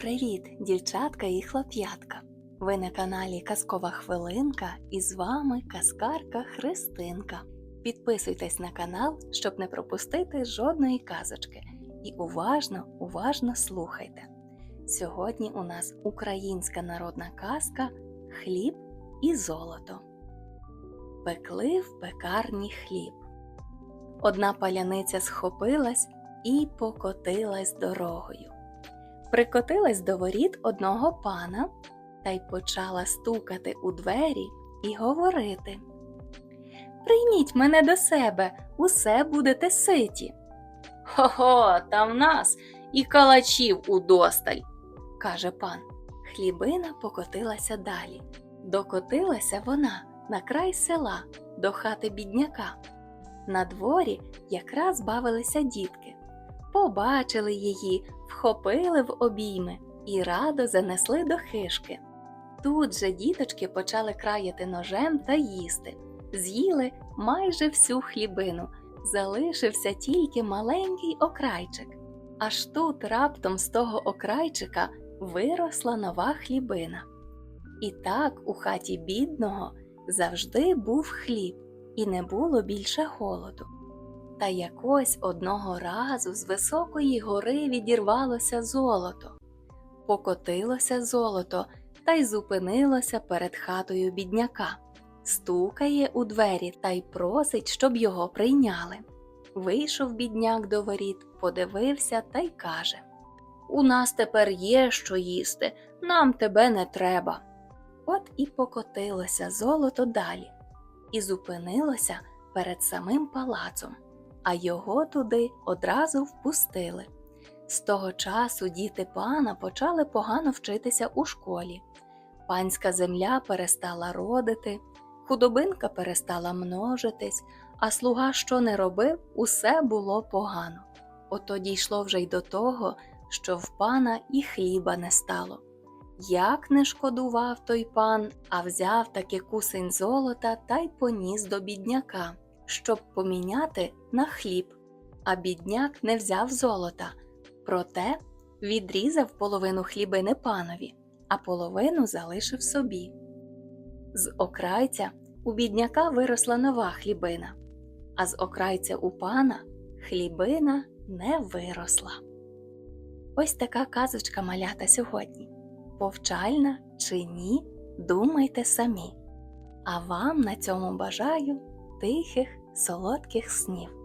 Привіт, дівчатка і хлоп'ятка! Ви на каналі Казкова Хвилинка і з вами казкарка Христинка. Підписуйтесь на канал, щоб не пропустити жодної казочки. І уважно, уважно слухайте. Сьогодні у нас українська народна казка Хліб і золото. Пекли в пекарні хліб. Одна паляниця схопилась і покотилась дорогою прикотилась до воріт одного пана та й почала стукати у двері і говорити Прийміть мене до себе, усе будете ситі. Хо-хо, та в нас і калачів удосталь, каже пан. Хлібина покотилася далі. Докотилася вона на край села, до хати бідняка. На дворі якраз бавилися дітки. Побачили її, вхопили в обійми і радо занесли до хишки. Тут же діточки почали краяти ножем та їсти. З'їли майже всю хлібину, залишився тільки маленький окрайчик. Аж тут раптом з того окрайчика виросла нова хлібина. І так у хаті бідного завжди був хліб, і не було більше голоду. Та якось одного разу з високої гори відірвалося золото. Покотилося золото та й зупинилося перед хатою бідняка, стукає у двері та й просить, щоб його прийняли. Вийшов бідняк до воріт, подивився та й каже У нас тепер є що їсти, нам тебе не треба. От і покотилося золото далі, і зупинилося перед самим палацом а його туди одразу впустили. З того часу діти пана почали погано вчитися у школі. Панська земля перестала родити, худобинка перестала множитись, а слуга, що не робив, усе було погано. Ото дійшло вже й до того, що в пана і хліба не стало. Як не шкодував той пан, а взяв таки кусень золота та й поніс до бідняка щоб поміняти на хліб, а бідняк не взяв золота, проте відрізав половину хлібини панові, а половину залишив собі. З окрайця у бідняка виросла нова хлібина, а з окрайця у пана хлібина не виросла. Ось така казочка малята сьогодні. Повчальна чи ні, думайте самі. А вам на цьому бажаю тихих солодких снів.